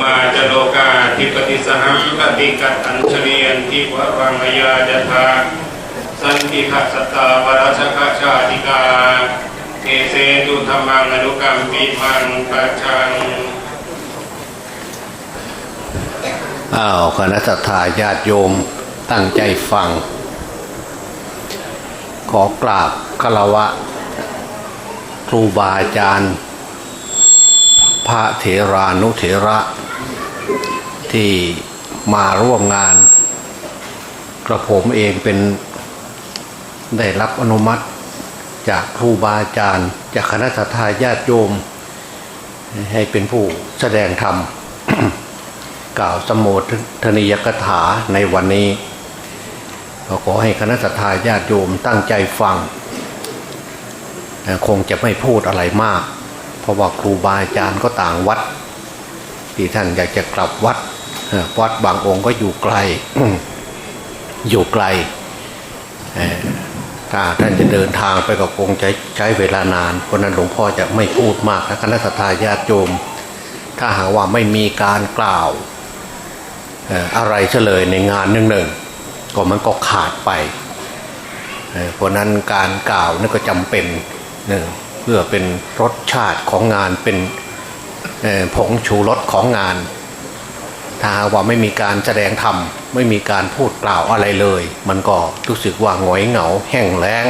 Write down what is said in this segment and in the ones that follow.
มาจโลกาธิปติสหังกติกัตอัญชลียนทิวรังยาจทาสันติขสตาวรสกชาติกาเอเสตุธรรมังอนุกรรมปิมังปัจชังอ้าวคณะสัตยาญาติโยมตั้งใจฟัง ขอกราบคารวะ ครูบาอาจารย์ ระเถรานุเถระที่มาร่วมงาน กระผมเองเป็นได้รับอนุมัติจากครูบาอาจารย์ จากคณะสัตยาญาติโยม ให้เป็นผู้แสดงธรรม กล่าวสมโภชนียกถาในวันนี้ก็ขอให้คณะสัตยาญาติโยมตั้งใจฟัง คงจะไม่พูดอะไรมาก เพราะว่าครูบาอาจารย์ก็ต่างวัด ที่ท่านอยากจะกลับวัดวัดบางองค์ก็อยู่ไกล อยู่ไกลถ้าท่านจะเดินทางไปก็คงจะใช้ใช้เวลานานเพราะนั้นหลวงพ่อจะไม่พูดมากนะคณะสัตยาญาติโยม ถ้าหากว่าไม่มีการกล่าวอะไรเฉลยในงานหนึ่งหนึ่งๆก็มันก็ขาดไปเพราะนั้นการกล่าวนั่นก็จำเป็นหนึ่ง เพื่อเป็นรสชาติของงานเป็นผงชูรสของงาน ถ้าว่าไม่มีการแสดงธรรมไม่มีการพูดกล่าวอะไรเลย มันก็รู้สึกว่าหงอยเหงาแห้งแล้ง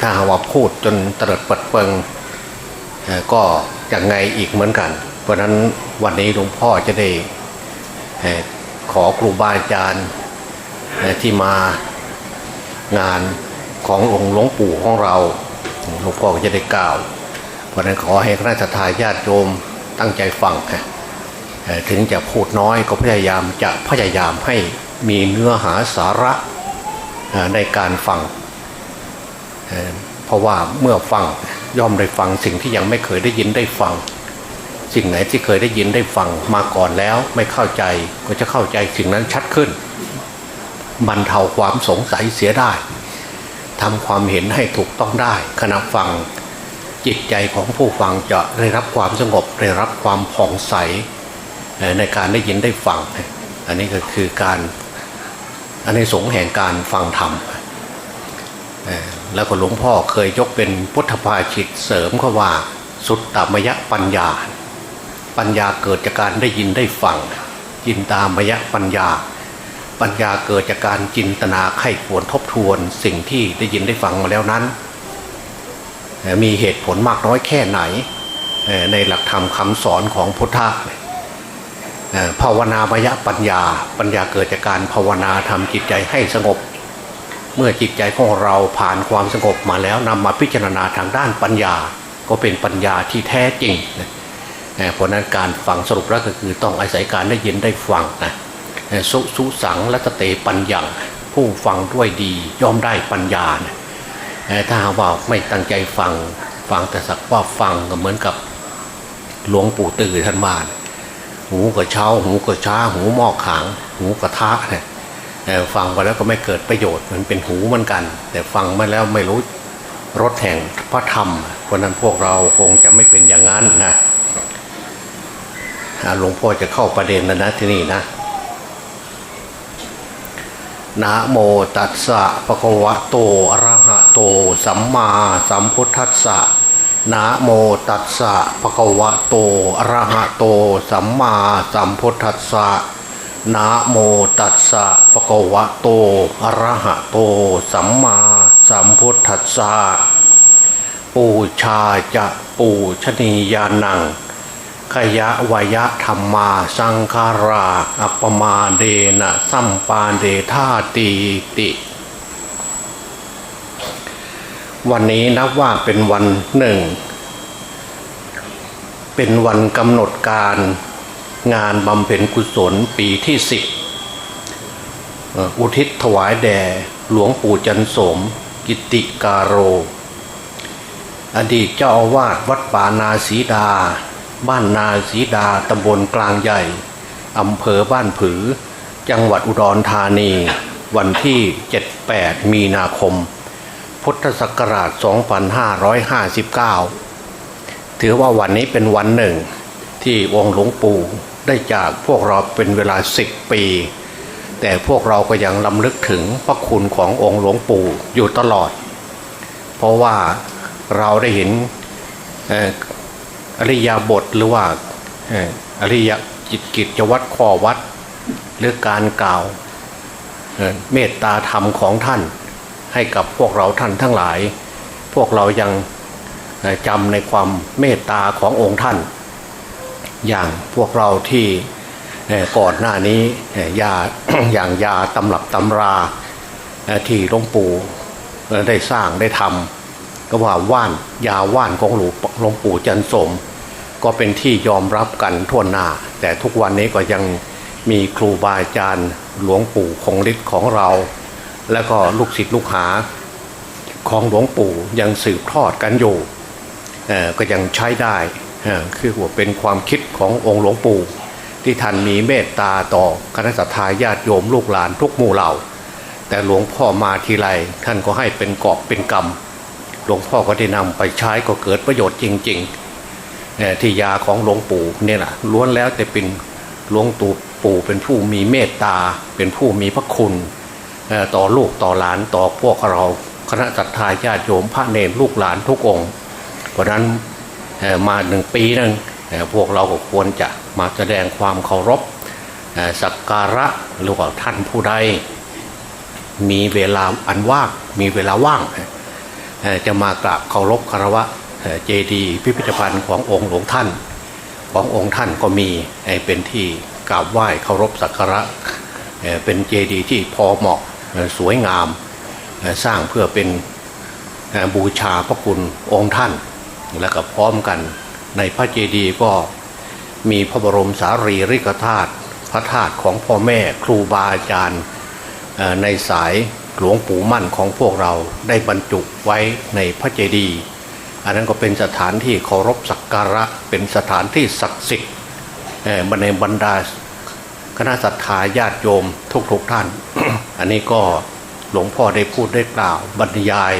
ถ้าว่าพูดจนตรดปัดเปิงเอ่อก็ยังไงอีกเหมือนกัน เพราะนั้นวันนี้หลวงพ่อจะได้ขอครูบาอาจารย์ที่มางานขององค์หลวงปู่ของเรา หลวงพ่อก็จะได้กล่าว เพราะนั้นขอให้คณะทาญาติโยมตั้งใจฟังค่ะถึงจะพูดน้อยก็พยายามจะพยายามให้มีเนื้อหาสาระในการฟัง เพราะว่าเมื่อฟังย่อมได้ฟังสิ่งที่ยังไม่เคยได้ยินได้ฟัง สิ่งไหนที่เคยได้ยินได้ฟังมาก่อนแล้วไม่เข้าใจก็จะเข้าใจสิ่งนั้นชัดขึ้นบรรเทาความสงสัยเสียได้ ทำความเห็นให้ถูกต้องได้ขณะฟังจิตใจของผู้ฟังจะได้รับความสงบได้รับความผ่องใสในการได้ยินได้ฟัง อันนี้ก็คือการอันในสงส์แห่งการฟังธรรมแล้วก็หลวงพ่อเคยยกเป็นพุทธภาชิตเสริมเขาว่าสุดตตมยะปัญญา ปัญญาเกิดจากการได้ยินได้ฟังจินตามยะปัญญา ปัญญาเกิดจากการจินตนาไข้ควรทบทวนสิ่งที่ได้ยินได้ฟังมาแล้วนั้น มีเหตุผลมากน้อยแค่ไหน ในหลักธรรมคำสอนของพุทธะภาวนามยปัญญา ปัญญาเกิดจากการภาวนาทำจิตใจให้สงบ เมื่อจิตใจของเราผ่านความสงบมาแล้วนำมาพิจารณาทางด้านปัญญา ก็เป็นปัญญาที่แท้จริง เพราะนั้นการฟังสรุปแล้วก็คือต้องอาศัยการได้ยินได้ฟังนะ สุสุสังและเตปัญญังผู้ฟังด้วยดีย่อมได้ปัญญานะเอ่อถ้าว่าไม่ตั้งใจฟังฟังแต่สักว่าฟังก็เหมือนกับหลวงปู่ตื่อท่านว่าหูกระเช้าหูกระช้า หูหมอกขาง หูกระทะเนี่ยฟังไปแล้วก็ไม่เกิดประโยชน์มันเป็นหูเหมือนกัน แต่ฟังมาแล้วไม่รู้รสแห่งพระธรรมเพราะนั้นพวกเราคงจะไม่เป็นอย่างนั้นนะหลวงพ่อจะเข้าประเด็นแล้วนะที่นี่นะ นะโมตัสสะปะคะวะโตอะระหะโต สัมมาสัมพุทธัสสะนะโมตัสสะปะคะวะโตอะระหะโต สัมมาสัมพุทธัสสะนะโมตัสสะปะคะวะโตอะระหะโต สัมมาสัมพุทธัสสะปูชาจะปูชนียานัง ขยะวยะธรรมาสังคาราอัปมาเดนะสัมปาเดธาตีติ วันนี้นับว่าเป็นวันหนึ่ง เป็นวันกำหนดการงานบำเพ็ญกุศลปีที่สิบอุทิศถวายแด่หลวงปู่จันสม กิติการโร อดีตเจ้าอาวาสวัดป่านาสีดา บ้านนาสีดาตำบลกลางใหญ่อำเภอบ้านผือ จังหวัดอุดรธานี วันที่ 78 มีนาคม พุทธศักราช 2559 ถือว่าวันนี้เป็นวันหนึ่ง ที่องค์หลวงปู่ได้จากพวกเราเป็นเวลาสิบปี แต่พวกเราก็ยังลำลึกถึงพระคุณขององค์หลวงปู่อยู่ตลอด เพราะว่าเราได้เห็น อริยบทหรือว่าอริยจิตกิจวัตรข้อวัด หรือการกล่าวเมตตาธรรมของท่าน ให้กับพวกเราท่านทั้งหลาย พวกเรายังจำในความเมตตาขององค์ท่าน อย่างพวกเราที่ก่อนหน้านี้ยาอย่างยาตำรับตำราที่หลวงปู่ได้สร้างได้ทำก็ว่าว่านยาว่านของหลวงปู่จันสม ก็เป็นที่ยอมรับกันทั่วหน้า แต่ทุกวันนี้ก็ยังมีครูบาอาจารย์หลวงปู่คงฤทธิ์ของเรา แล้วก็ลูกศิษย์ลูกหาของหลวงปู่ยังสืบทอดกันอยู่ก็ยังใช้ได้คือว่าเป็นความคิดขององค์หลวงปู่ที่ท่านมีเมตตาต่อคณะสัตยาญาติโยมลูกหลานทุกหมู่เหล่า แต่หลวงพ่อมาทีไรท่านก็ให้เป็นกอบเป็นกรรม หลวงพ่อก็ได้นำไปใช้ก็เกิดประโยชน์จริง ๆ ที่ยาของหลวงปู่เนี่ยนะล้วนแล้วแต่เป็นหลวงตู่ปู่เป็นผู้มีเมตตา เป็นผู้มีพระคุณต่อลูกต่อหลานต่อพวกเราคณะสัตยาญาติโยมพระเนรลูกหลานทุกองค์ เพราะนั้นมาหนึ่งปีหนึงเอ่อพวกเราก็ควรจะมาแสดงความเคารพสักการะหรือว่าท่านผู้ใด มีเวลาอันว่างมีเวลาว่าง จะมากราบเคารพคารวะ เจดีย์พิพิธภัณฑ์ขององค์หลวงท่าน ขององค์ท่านก็มีเป็นที่กราบไหว้เคารพสักการะเป็นเจดีย์ที่พอเหมาะสวยงามสร้างเพื่อเป็นบูชาพระคุณองค์ท่าน และก็พร้อมกันในพระเจดีย์ก็มีพระบรมสารีริกธาตุพระธาตุของพ่อแม่ครูบาอาจารย์ในสายหลวงปู่มั่นของพวกเราได้บรรจุไว้ในพระเจดีย์ อันนั้นก็เป็นสถานที่เคารพสักการะเป็นสถานที่ศักดิ์สิทธิ์ในบรรดาคณะศรัทธาญาติโยมทุกๆทท่าน อันนี้ก็หลวงพ่อได้พูดได้กล่าวบรรยาย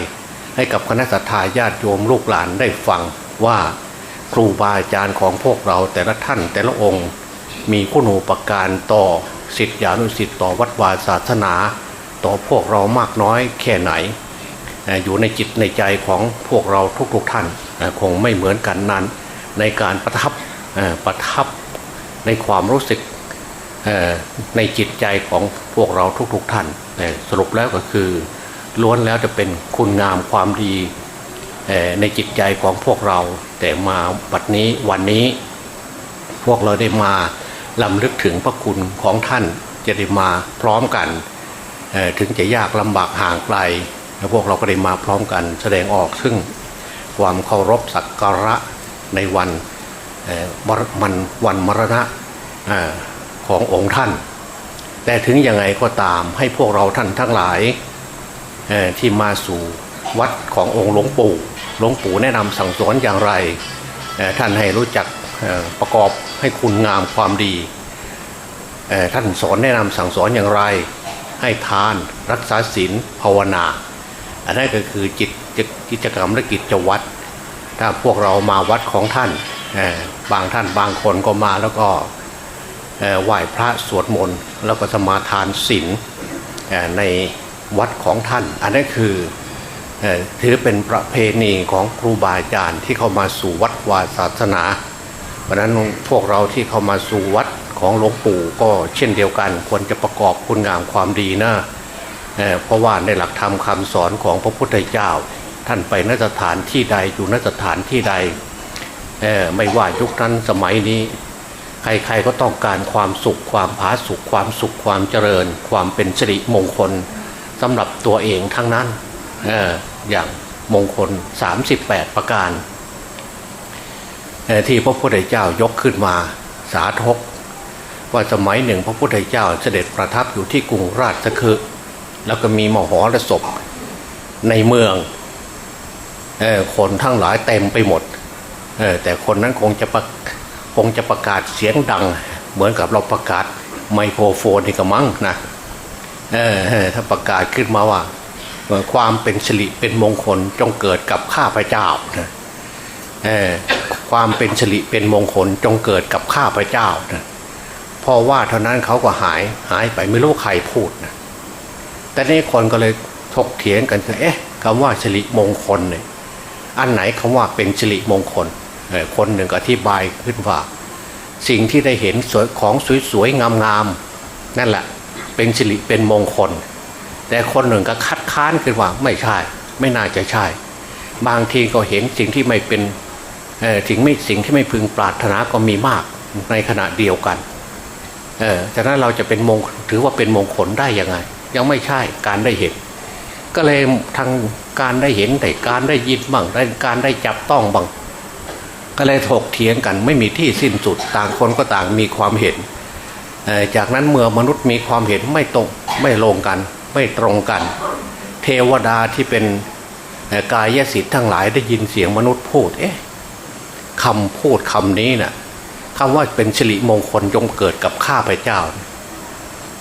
ให้กับคณะศรัทธาญาติโยมลูกหลานได้ฟังว่าครูบาอาจารย์ของพวกเราแต่ละท่านแต่ละองค์ มีคุณูปการต่อสิทธิานุสิทธิ์ต่อวัดวาศาสนา ต่อพวกเรามากน้อยแค่ไหน อยู่ในจิตในใจของพวกเราทุกๆท่านคงไม่เหมือนกันนั้นในการประทับประทับในความรู้สึกในจิตใจของพวกเราทุกๆท่านสรุปแล้วก็คือ ล้วนแล้วจะเป็นคุณงามความดีในจิตใจของพวกเรา แต่มาบัดนี้วันนี้ พวกเราได้มาลำลึกถึงพระคุณของท่านจะได้มาพร้อมกัน ถึงจะยากลำบากห่างไกล แล้วพวกเราก็ได้มาพร้อมกันแสดงออกซึ่งความเคารพสักการะในวันมันวันมรณะขององค์ท่าน แต่ถึงยังไงก็ตามให้พวกเราท่านทั้งหลายที่มาสู่วัดขององค์หลวงปู่หลวงปู่แนะนำสั่งสอนอย่างไร ท่านให้รู้จักประกอบให้คุณงามความดี ท่านสอนแนะนำสั่งสอนอย่างไร ให้ทานรักษาศีลภาวนา อันนั้นก็คือจิตกิจกรรมและกิจวัตรถ้าพวกเรามาวัดของท่านบางท่านบางคนก็มาแล้วก็ไหว้พระสวดมนต์แล้วก็สมาทานศีลในวัดของท่าน อันนี้คืออถือเป็นประเพณีของครูบาอาจารย์ที่เข้ามาสู่วัดวาศาสนา เพราะฉะนั้นพวกเราที่เข้ามาสู่วัดของหลวงปู่ก็เช่นเดียวกัน ควรจะประกอบคุณงามความดีนะ เพราะว่าในหลักธรรมคำสอนของพระพุทธเจ้า ท่านไปนสถานที่ใดอยู่นสถานที่ใดไม่ว่ายุคนั้นสมัยนี้ ใครๆก็ต้องการความสุขความผาสุขความสุขความเจริญ ความเป็นสิริมงคลสำหรับตัวเองทั้งนั้นออย่างมงคล 38 ประการที่พระพุทธเจ้ายกขึ้นมาสาธกว่าสมัยหนึ่งพระพุทธเจ้าเสด็จประทับอยู่ที่กรุงราชคฤห์ แล้วก็มีมหรสพในเมืองเออคนทั้งหลายเต็มไปหมดเออแต่คนนั้นคงจะประคงจะประกาศเสียงดัง เหมือนกับเราประกาศไมโครโฟนนี่ก็มั้งนะเออถ้าประกาศขึ้นมาว่า ความเป็นสิริเป็นมงคลจงเกิดกับข้าพเจ้านะเออความเป็นสิริเป็นมงคลจงเกิดกับข้าพเจ้านะพอว่าเท่านั้นเขาก็หายหายไปไม่รู้ใครพูดนะ แต่นี่คนก็เลยถกเถียงกันคือเอ๊ะคำว่าสิริมงคลเนี่ยอันไหนคำว่าเป็นสิริมงคลคนหนึ่งก็อธิบายขึ้นว่า สิ่งที่ได้เห็นสวยของสวยๆงามๆนั่นแหละเป็นสิริเป็นมงคล แต่คนหนึ่งก็คัดค้านขึ้นว่าไม่ใช่ ไม่น่าจะใช่ บางทีก็เห็นสิ่งที่ไม่เป็นสิ่งไม่สิ่งที่ไม่พึงปรารถนาก็มีมากในขณะเดียวกันเออจากนั้นเราจะเป็นมงถือว่าเป็นมงคลได้ยังไง ยังไม่ใช่การได้เห็น ก็เลยทางการได้เห็นแต่การได้ยินบ้างได้การได้จับต้องบ้างก็เลยถกเถียงกันไม่มีที่สิ้นสุดต่างคนก็ต่างมีความเห็น จากนั้นเมื่อมนุษย์มีความเห็นไม่ตรงไม่ลงกัน ไม่ตรงกัน เทวดาที่เป็นกายสิทธิ์ทั้งหลายได้ยินเสียงมนุษย์พูด เอ๊ะคำพูดคำนี้น่ะคำว่าเป็นสิริมงคลจงเกิดกับข้าพเจ้า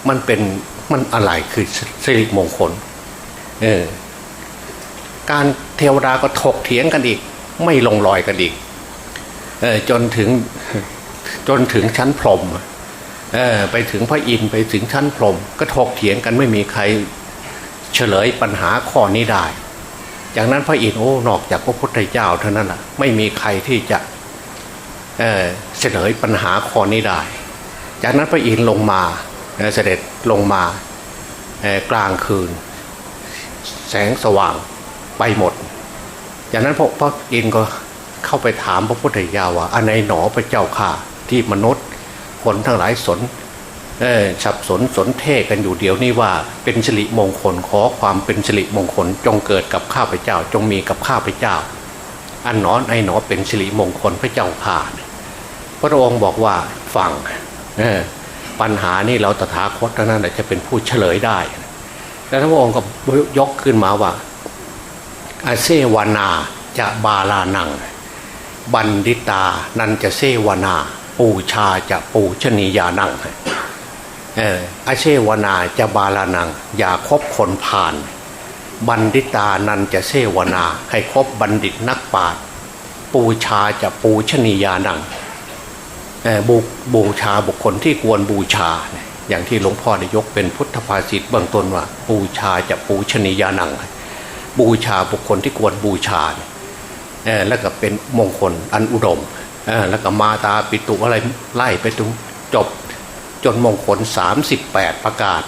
มันเป็น มันอะไรคือสิริมงคล เออ การเทวดาก็ถกเถียงกันอีก ไม่ลงรอยกันอีก เออจนถึงจนถึงชั้นพรมเออไปถึงพระอินทร์ไปถึงชั้นพรมก็ถกเถียงกันไม่มีใครเฉลยปัญหาข้อนี้ได้ จากนั้นพระอินทร์โอ้นอกจากพระพุทธเจ้าเท่านั้นแหละไม่มีใครที่จะเออเฉลยปัญหาข้อนี้ได้ จากนั้นพระอินทร์ลงมา เสด็จลงมากลางคืน แสงสว่างไปหมด จากนั้นพระพระอินทร์ก็เข้าไปถามพระพุทธเจ้าว่าอันไหนหนอพระเจ้าค่ะที่มนุษย์คนทั้งหลายสนเออสับสนสนเทกันอยู่เดี๋ยวนี้ว่าเป็นสิริมงคลขอความเป็นสิริมงคลจงเกิดกับข้าพเจ้า จงมีกับข้าพเจ้า อันหนอไอหนอเป็นสิริมงคลพระเจ้าค่ะพระองค์บอกว่าฟังเอ ปัญหานี่เราตถาคตเท่านั้นจะเป็นผู้เฉลยได้แล้วพระองค์ก็ยกขึ้นมาว่าอาเซวนาจะบาลานัง บันดิตานันจะเซวนา ปูชาจะปูชนียานังเอออาเซวนาจะบาลานัง อย่าคบคนผ่าน บันดิตานันจะเซวนา ให้คบบัณฑิตนักปราชญ์ปูชาจะปูชนียานัง บูบูชาบุคคลที่ควรบูชา อย่างที่หลวงพ่อได้ยกเป็นพุทธภาษิตเบื้องต้นว่า บูชาจะปูชนียานัง บูชาบุคคลที่ควรบูชาแล้วก็เป็นมงคลอันอุดมแล้วก็มาตาปิตุอะไรไล่ไปถึงจบจนมงคล 38 ประการ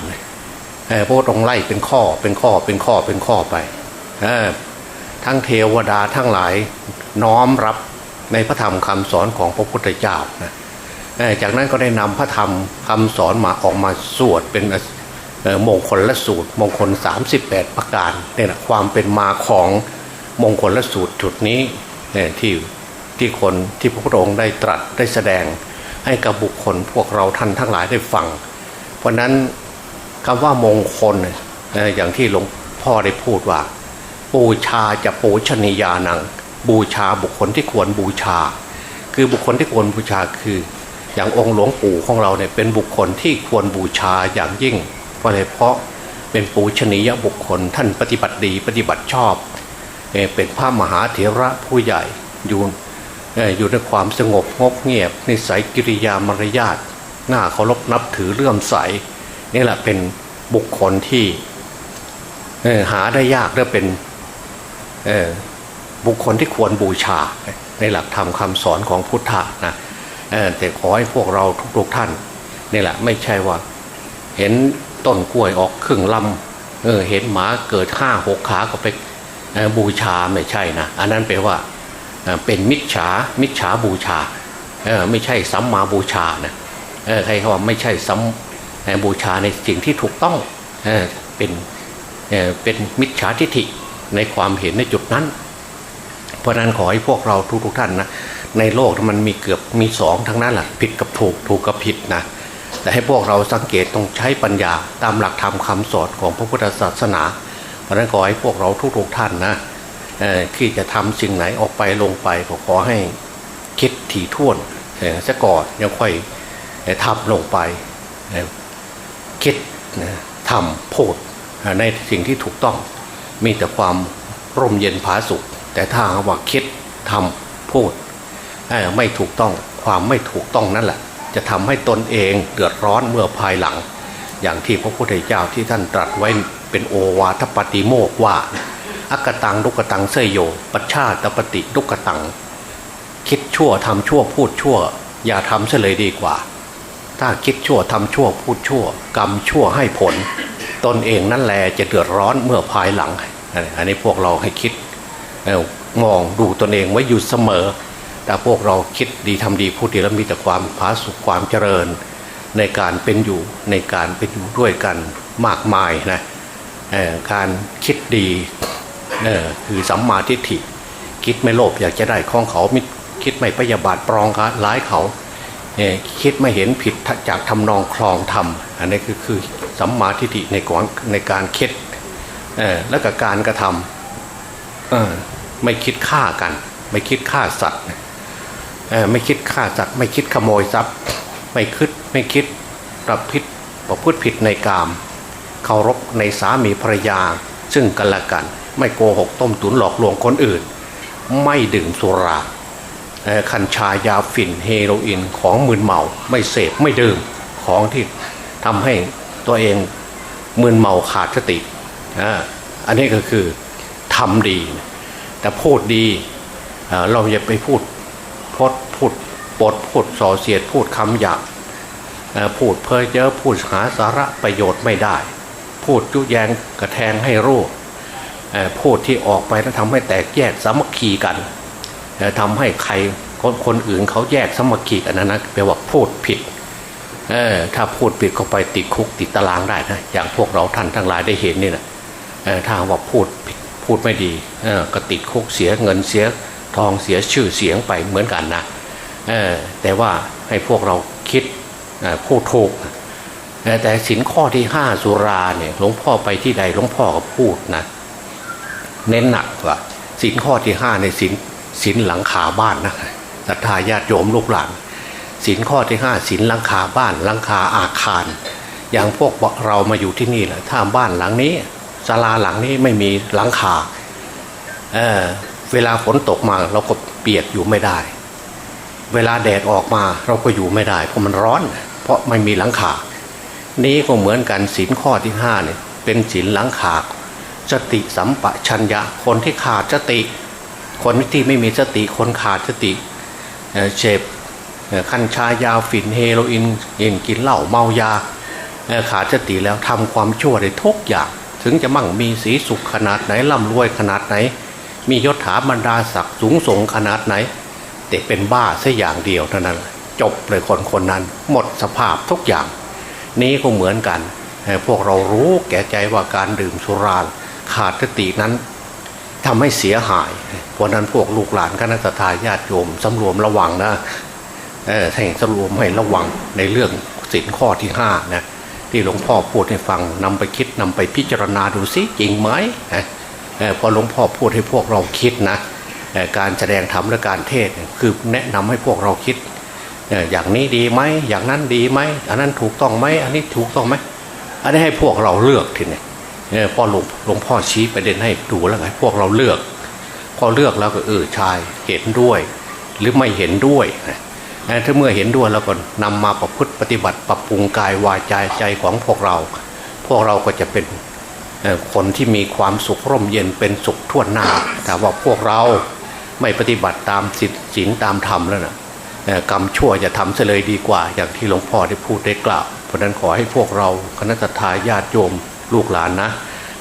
เอ่อพระองค์ไล่เป็นข้อเป็นข้อเป็นข้อเป็นข้อไปทั้งเทวดาทั้งหลายน้อมรับ ในพระธรรมคำสอนของพระพุทธเจ้านะจากนั้นก็ได้นำพระธรรมคำสอนมาออกมาสวดเป็นมงคลและสูตร มงคล 38 ประการเนี่ยนะความเป็นมาของมงคลและสูตรจุดนี้เนี่ยที่ที่คนที่พระพุทธองค์ได้ตรัสได้แสดงให้กับบุคคลพวกเราท่านทั้งหลายได้ฟัง เพราะนั้นคำว่ามงคลเนี่ยอย่างที่หลวงพ่อได้พูดว่าบูชาจะปูชนียานัง บูชาบุคคลที่ควรบูชา คือบุคคลที่ควรบูชาคือ อย่างองค์หลวงปู่ของเราเนี่ยเป็นบุคคลที่ควรบูชาอย่างยิ่ง เพราะอะไรเพราะเป็นปูชนียบุคคลท่านปฏิบัติดีปฏิบัติชอบ เป็นพระมหาเถระผู้ใหญ่อยู่อยู่ในความสงบงบเงียบนิสัยกิริยามารยาทหน้าเคารพนับถือเลื่อมใสนี่แหละเป็นบุคคลที่หาได้ยากและเป็น บุคคลที่ควรบูชา ในหลักธรรมคำสอนของพุทธะนะแต่ขอให้พวกเราทุกๆท่านนี่แหละไม่ใช่ว่า เห็นต้นกล้วยออกครึ่งลำเออเห็นหมาเกิดห้าหกขาก็ไปบูชาไม่ใช่นะอันนั้นแปลว่าเป็นมิจฉามิจฉาบูชาไม่ใช่สัมมาบูชานะใครเขาว่าไม่ใช่สัมบูชาในสิ่งที่ถูกต้องเอเป็นเเป็นมิจฉาทิฏฐิในความเห็นในจุดนั้น ราะฉะนั้นขอให้พวกเราทุกๆท่านนะในโลกมันมีเกือบมีสองทั้งนั้นแหละผิดกับถูกถูกกับผิดนะแต่ให้พวกเราสังเกตต้องใช้ปัญญาตามหลักธรรมคำสอนของพระพุทธศาสนา เพราะนั้นขอให้พวกเราทุกๆท่านนะที่จะทำสิ่งไหนออกไปลงไปก็ขอให้คิดถี่ถ้วนเอ่อซะก่อนยังค่อยเอ่อทำลงไปคิดนะทำพูดในสิ่งที่ถูกต้องมีแต่ความร่มเย็นผาสุข แต่ถ้าว่าคิดทำพูดไม่ถูกต้องความไม่ถูกต้องนั่นแหละ จะทำให้ตนเองเดือดร้อนเมื่อภายหลัง อย่างที่พระพุทธเจ้าที่ท่านตรัสไว้เป็นโอวาทปฏิโมกว่าอักตังลุกตังเสยโย ปัชชาตปฏิลุกตัง คิดชั่วทำชั่วพูดชั่ว อย่าทำเสเลยดีกว่า ถ้าคิดชั่วทำชั่วพูดชั่ว กรรมชั่วให้ผล ตนเองนั่นแหละจะเดือดร้อนเมื่อภายหลัง อันนี้พวกเราให้คิด มองดูตนเองไว้อยู่เสมอ แต่พวกเราคิดดีทำดีพูดดีแล้วมีแต่ความผาสุขความเจริญ ในการเป็นอยู่ในการเป็นอยู่ด้วยกันมากมายนะการคิดดีคือสัมมาทิฏฐิ คิดไม่โลภอยากจะได้ของเขามิคิดไม่พยาบาทปรองร้ายเขาเคิดไม่เห็นผิดจากทำนองคลองธรรมอันนี้คือคือสัมมาทิฏฐิในก่อนในการคิดและก็การกระทำ ไม่คิดฆ่ากัน ไม่คิดฆ่าสัตว์ไม่คิดฆ่าสัตว์ ไม่คิดขโมยทรัพย์ ไม่คิดไม่คิดประพฤติประพฤติผิดในกามเคารพในสามีภรรยา ซึ่งกันและกัน ไม่โกหกต้มตุ๋นหลอกลวงคนอื่น ไม่ดื่มสุราคัญชายาฝิ่นเฮโรอีนของมึนเมาไม่เสพไม่ดื่มของที่ทำให้ตัวเองมึนเมาขาดสติอันนี้ก็คือทำดี แต่พูดดีเราอย่าไปพูดพดพูดปดพูดส่อเสียดพูดคำหยาบพูดเพ้อเจ้อพูดหาสาระประโยชน์ไม่ได้ พูดยุแยงกระแทงให้รู้พูดที่ออกไปแล้วทำให้แตกแยกสามัคคีกันทำให้ใครคนคนอื่นเขาแยกสามัคคีกันนะนะแปลว่าพูดผิดเออถ้าพูดผิดเข้าไปติดคุกติดตารางได้นะอย่างพวกเราท่านทั้งหลายได้เห็นนี่นะถ้าว่าพูดผิด พูดไม่ดีก็ติดคุกเสียเงินเสียทองเสียชื่อเสียงไปเหมือนกันนะแต่ว่าให้พวกเราคิดเอ่อพูดถูกแต่สินข้อที่ห้าสุราเนี่ยหลวงพ่อไปที่ใดหลวงพ่อก็พูดนะเน้นหนักว่าสินข้อที่ห้าในสินสินหลังคาบ้านนะศรัทธาญาติโยมลูกหลานสินข้อที่ห้าสินหลังคาบ้านหลังคาอาคาร อย่างพวกเรามาอยู่ที่นี่แหละถ้าบ้านหลังนี้ ศาลาหลังนี้ไม่มีหลังคาเออเวลาฝนตกมาเราก็เปียกอยู่ไม่ได้ เวลาแดดออกมาเราก็อยู่ไม่ได้ เพราะมันร้อน เพราะไม่มีหลังคา นี้ก็เหมือนกันศีลข้อที่ห้าเนี่ยเป็นศีลหลังขาสติสัมปชัญญะคนที่ขาดสติ คนที่ไม่มีสติคนขาดสติเอ่อเสพเอ่อคัญชายาฝิ่นเฮโรอีนเองกินเหล้าเมายาขาดสติแล้วทำความชั่วได้ทุกอย่าง ถึงจะมั่งมีสีสุขขนาดไหนร่ำรวยขนาดไหน มียศถาบรรดาศักดิ์สูงส่งขนาดไหน แต่เป็นบ้าแค่อย่างเดียวเท่านั้น จบเลยคนคนนั้น หมดสภาพทุกอย่าง นี้ก็เหมือนกันพวกเรารู้แก่ใจว่าการดื่มสุราขาดสตินั้นทำให้เสียหายเพราะนั้นพวกลูกหลานคณะทาญาติโยมสำรวมระวังนะเออให้สำรวมให้ระวังในเรื่องสินข้อที่ห้านะ ที่หลวงพ่อพูดให้ฟังนำไปคิดนำไปพิจารณาดูซิจริงไหมพอหลวงพ่อพูดให้พวกเราคิดนะการแสดงธรรมและการเทศคือแนะนำให้พวกเราคิด อย่างนี้ดีไหมอย่างนั้นดีไหมอันนั้นถูกต้องไหมอันนี้ถูกต้องไหมอันนี้ให้พวกเราเลือกทีนี้พอหลวงหลวงพ่อชี้ประเด็นให้ดูแล้วไงพวกเราเลือก พอเลือกแล้วก็เออชายเห็นด้วย หรือไม่เห็นด้วยนะ ถ้าเมื่อเห็นด้วยแล้วก็นำมาประพฤติปฏิบัติปรับปรุงกายวาจาใจของพวกเรา พวกเราก็จะเป็นคนที่มีความสุขร่มเย็นเป็นสุขทั่วหน้าแต่ว่าพวกเราไม่ปฏิบัติตามศีลศีลตามธรรมแล้วนะกรรมชั่วจะทำเสเลยดีกว่า อย่างที่หลวงพ่อได้พูดได้กล่าว เพราะนั้นขอให้พวกเราคณะทาญาติโยมลูกหลานนะ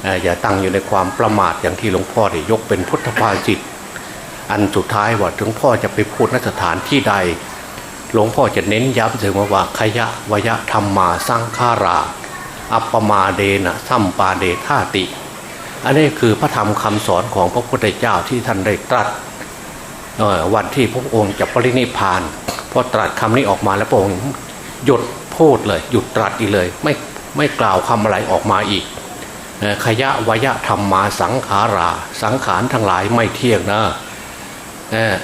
เอ่ออย่าตั้งอยู่ในความประมาทอย่างที่หลวงพ่อได้ยกเป็นพุทธภาจิตอันสุดท้ายว่าถึงพ่อจะไปพูดนสถานที่ใด หลวงพ่อจะเน้นย้ำถึงว่าวาขยะวยะธรรมมาสร้างฆารา อัปปมาเดนะสัมปาเดธาติ อันนี้คือพระธรรมคำสอนของพระพุทธเจ้าที่ท่านได้ตรัสวันที่พระองค์จะปรินิพพานพอตรัสคำนี้ออกมาแล้วพระองค์หยุดพูดเลยหยุดตรัสอีกเลย ไม่ไม่กล่าวคำอะไรออกมาอีกขยะวยะธรรมมาสังขารา สังขารทั้งหลายไม่เที่ยงนะ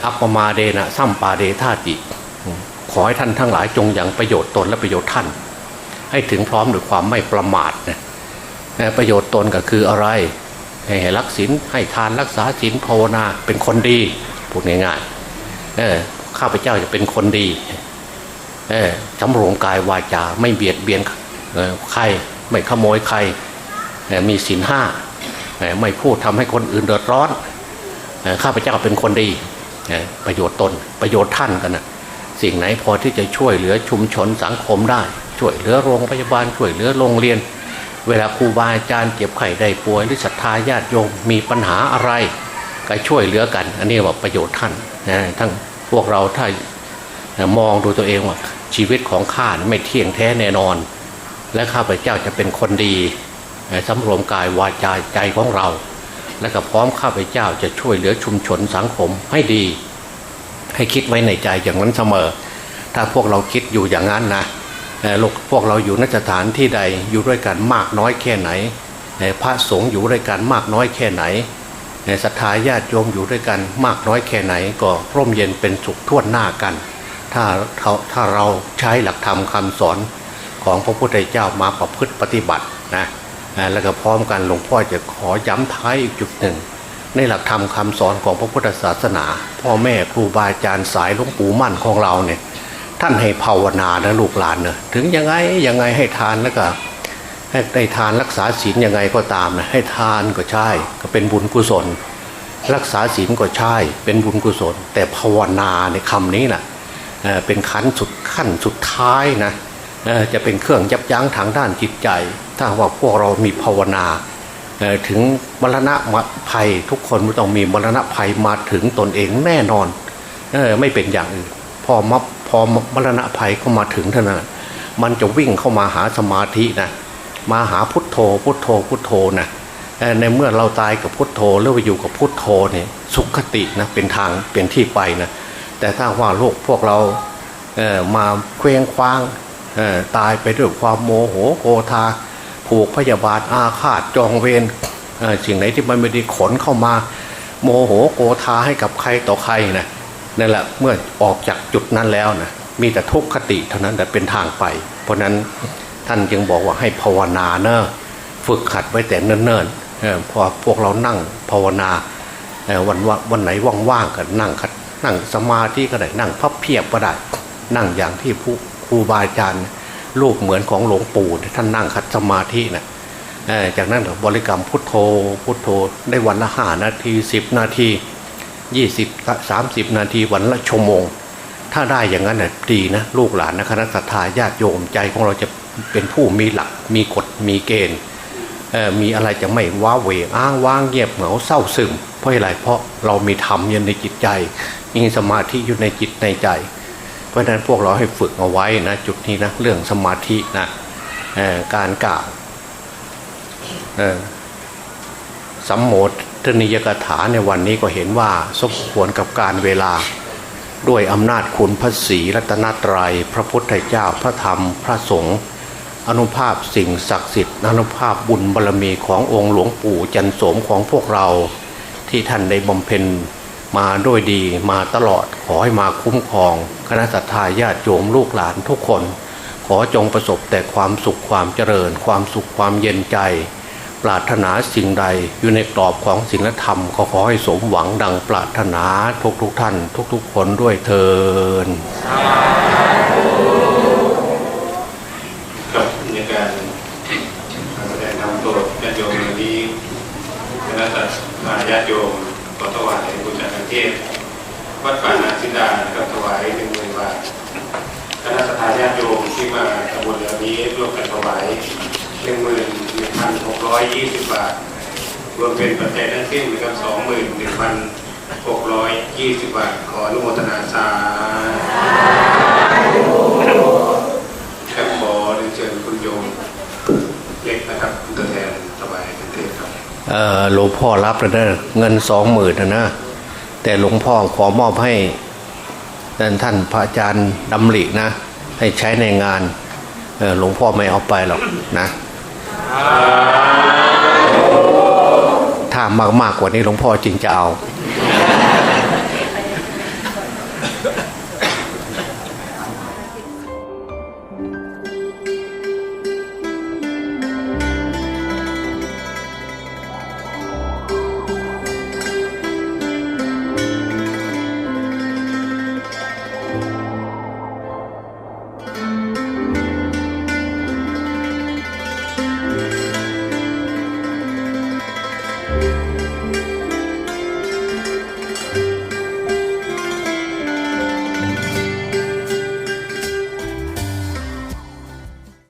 อัปปมาเดนะสัมปาเดธาติ ขอให้ท่านทั้งหลายจงยังประโยชน์ตนและประโยชน์ท่าน ให้ถึงพร้อมด้วยความไม่ประมาทนะเอ่อประโยชน์ตนก็คืออะไรให้รักศีลให้ทานรักษาศีลภาวนาเป็นคนดีพูดง่ายๆเออข้าพเจ้าจะเป็นคนดีเออสำรวมกายวาจาไม่เบียดเบียนใครไม่ขโมยใครมีศีลห้าไม่พูดทำให้คนอื่นเดือดร้อนข้าพเจ้าเป็นคนดีประโยชน์ตนประโยชน์ท่านกันนะ สิ่งไหนพอที่จะช่วยเหลือชุมชนสังคมได้ ช่วยเหลือโรงพยาบาลช่วยเหลือโรงเรียน เวลาครูบาอาจารย์เจ็บไข้ได้ป่วยหรือศรัทธาญาติโยมมีปัญหาอะไร ก็ช่วยเหลือกัน อันนี้ว่าประโยชน์ท่านนะทั้งพวกเราถ้ามองดูตัวเองว่าชีวิตของข้าไม่เที่ยงแท้แน่นอน และข้าพเจ้าจะเป็นคนดีสำรวมกายวาจาใจของเรา และก็พร้อมข้าพเจ้าจะช่วยเหลือชุมชนสังคมให้ดี ให้คิดไว้ในใจอย่างนั้นเสมอ ถ้าพวกเราคิดอยู่อย่างนั้นนะลูกพวกเราอยู่นสถานที่ใดอยู่ด้วยกันมากน้อยแค่ไหน พระสงฆ์อยู่ด้วยกันมากน้อยแค่ไหนศรัทธาญาติโยมอยู่ด้วยกันมากน้อยแค่ไหน ก็ร่มเย็นเป็นสุขทั่วหน้ากัน ถ้าเราถ้าเราใช้หลักธรรมคำสอนของพระพุทธเจ้ามาประพฤติปฏิบัตินะแล้วก็พร้อมกันหลวงพ่อจะขอย้ำท้ายอีกจุดหนึ่ง ในหลักธรรมคำสอนของพระพุทธศาสนา พ่อแม่ครูบาอาจารย์สายหลวงปู่มั่นของเราเนี่ยท่านให้ภาวนานะลูกหลานเนะถึงยังไงยังไงให้ทานแล้วก็ให้ได้ทานรักษาศีลยังไงก็ตามนะให้ทานก็ใช่ ก็เป็นบุญกุศล รักษาศีลก็ใช่ เป็นบุญกุศล แต่ภาวนาในคำนี้นะเอ่อเป็นขั้นสุดขั้นสุดท้ายนะจะเป็นเครื่องยับยั้งทางด้านจิตใจ ถ้าว่าพวกเรามีภาวนา ถึงมรณะภัยทุกคนไม่ต้องมีมรณะภัยมาถึงตนเองแน่นอนออไม่เป็นอย่างอื่นพอมาพอมรณะภัยเข้ามาถึงเท่านั้นมันจะวิ่งเข้ามาหาสมาธินะมาหาพุทโธ พุทโธพุทโธนะในเมื่อเราตายกับพุทโธหรือว่าอยู่กับพุทโธเนี่ยสุขตินะเป็นทางเป็นที่ไปนะแต่ถ้าว่าโลกพวกเราเอ่อมาเคว้งคว้างเอ่อตายไปด้วยความโมโหโกธา ผูกพยาบาทอาฆาตจองเวรสิ่งไหนที่มันไม่ดีขนเข้ามา โมโหโกธาให้กับใครต่อใครนะนั่นแหละเมื่อออกจากจุดนั้นแล้วนะมีแต่ทุกขติเท่านั้นแต่เป็นทางไป เพราะนั้นท่านจึงบอกว่าให้ภาวนาเนอะฝึกขัดไว้แต่เนิ่นๆพอพวกเรานั่งภาวนาวันวันไหนว่างๆก็นั่งขัดนั่งสมาธิก็ได้นั่งพับเพียบก็ได้ นั่งอย่างที่ผู้ครูบาอาจารย์ รูปเหมือนของหลวงปู่ที่ท่านนั่งคัดสมาธินะเอ่อจากนั้นก็บริกรรมพุทโธพุทโธได้วันละห้านาทีสิบนาทียี่สิบสามสิบนาทีวันละชั่วโมง ถ้าได้อย่างนั้นน่ะดีนะลูกหลานนะคณะสัตยาญาติโยมใจของเราจะเป็นผู้มีหลักมีกฎมีเกณฑ์มีอะไรจะไม่ว้าเหวอ้างว้างเงียบเหงาเศร้าซึมเพราะอะไรเพราะเรามีธรรมอยู่ในจิตใจ มีสมาธิอยู่ในจิตในใจ เพราะฉะนั้นพวกเราให้ฝึกเอาไว้นะจุดนี้นะเรื่องสมาธินะการกล่าวสัมโมทนิยกถาในวันนี้ก็เห็นว่าสมควรกับการเวลาด้วยอำนาจคุณพระศรีรัตนตรยัย พระพุทธเจ้าพระธรรมพระสงฆ์อนุภาพสิ่งศักดิ์สิทธิ์อนุภาพบุญบารรมีขององค์หลวงปู่จันโสมของพวกเราที่ท่านได้บำเพ็ญ มาด้วยดีมาตลอดขอให้มาคุ้มครอง คณะสัตยาญาติโยมลูกหลานทุกคน ขอจงประสบแต่ความสุขความเจริญ ความสุขความเย็นใจ ปรารถนาสิ่งใดอยู่ในกรอบของศีลธรรมขอขอให้สมหวังดังปรารถนาทุกทุกท่าน ทุกๆคนด้วยเทินกับในการแสดงธรรมโปรดญาติโยมนี้คณะสัตยาญาติโยมขอถวายบูชาทางเทศวัดป่านาซิดานะครับถวายหนึ่งหมื่นบาทคณะสัตยาญาติโยมที่มาตำบลเรือนี้ร่ วายหนึ่งหมื่นหนึ่งพันหกร้อยยี่สิบบาท รวมเป็นปัจจัยทั้งสิ้นนะครับสองหมื่นหนึ่งพันหกร้อยยี่สิบบาท ขออนุโมทนาสาธุครับขอเรียนเชิญคุณโยมเล็กนะครับตัวแทนถวายเป็นเทศครับเอ่อหลวงพ่อรับแล้วนะเงินสองหมื่นนะนะแต่หลวงพ่อขอมอบให้ท่านท่านพระอาจารย์ดำรินะ ให้ใช้ในงาน หลวงพ่อไม่เอาไปหรอกนะถ้ามากมากกว่านี้หลวงพ่อจริงจะเอา